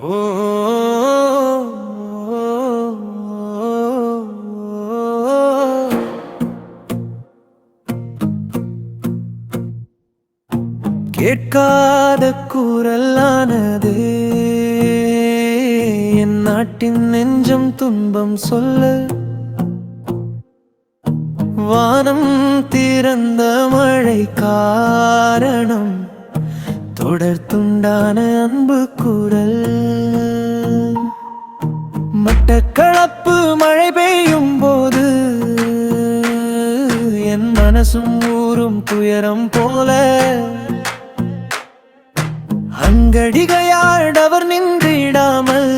கேட்காத குரலானது என் நாட்டின் நெஞ்சம் துன்பம் சொல்ல. வானம் திறந்த மழை காரணம். தொடர்த்துண்டான அன்பு குரல் மட்டக்களப்பு மழை பெய்யும் போது என் மனசும் ஊரும் துயரம் போல. அங்கடிகையாடவர் நின்றிடாமல்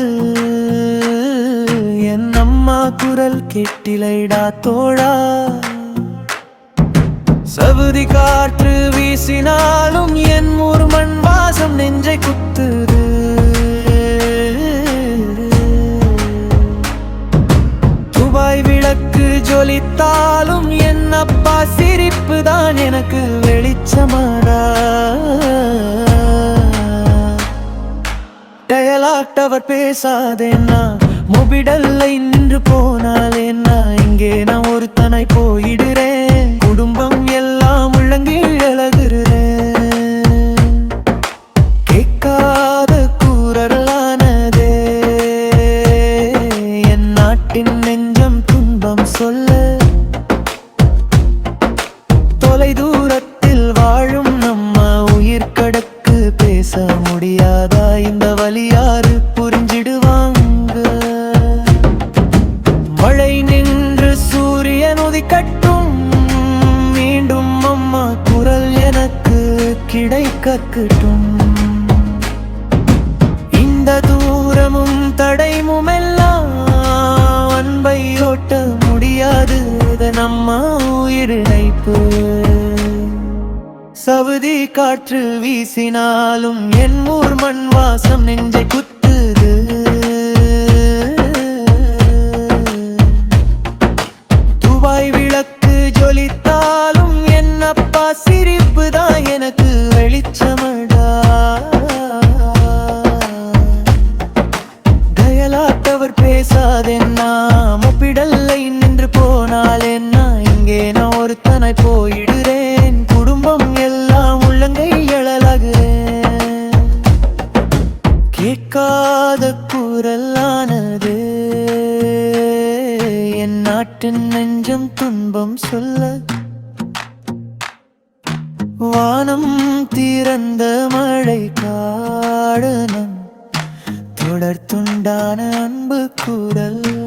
என் அம்மா குரல் கெட்டிலைடா தோழா. சவுதி காற்று வீசினாலும் என் ஊர் மண் வாசம் நெஞ்சை குத்து. விளக்கு ஜொலித்தாலும் என் அப்பா சிரிப்பு தான் எனக்கு வெளிச்சமாடா. டயலாக்டவர் பேசாதேன்னா மொபிடல்லை நின்று போனாலேன்னா இங்கே நான் ஒருத்தனை போயிடுறேன். தொலை தூரத்தில் வாழும் நம்ம உயிர் கடக்கு பேச முடியாதா? இந்த வழியாறு புரிஞ்சிடுவாங்க? மழை நின்று சூரியன் உதிக்கட்டும். மீண்டும் அம்மா குரல் எனக்கு கிடைக்கட்டும் இந்த தூரமும் தடைமும் எல்லாம் சவுதி காற்று வீசினாலும் என் ஊர் மண் வாசம் நெஞ்சை குத்துது. துபாய் விளக்கு ஜொலித்தாலும் என் அப்பா சிரிப்பு தான் எனக்கு வெளிச்சமடா. டயலாட்டவர் பேசாதென்னா முப்பிடல்லை நின்று போனால் என்ன இங்கே நான் ஒருத்தனை போயிட. கேட்காத குரலானது. என் நாட்டின் நெஞ்சம் துன்பம் சொல்ல. வானம் திறந்த மழை காடனம் தொடர் துண்டான அன்பு குரல்.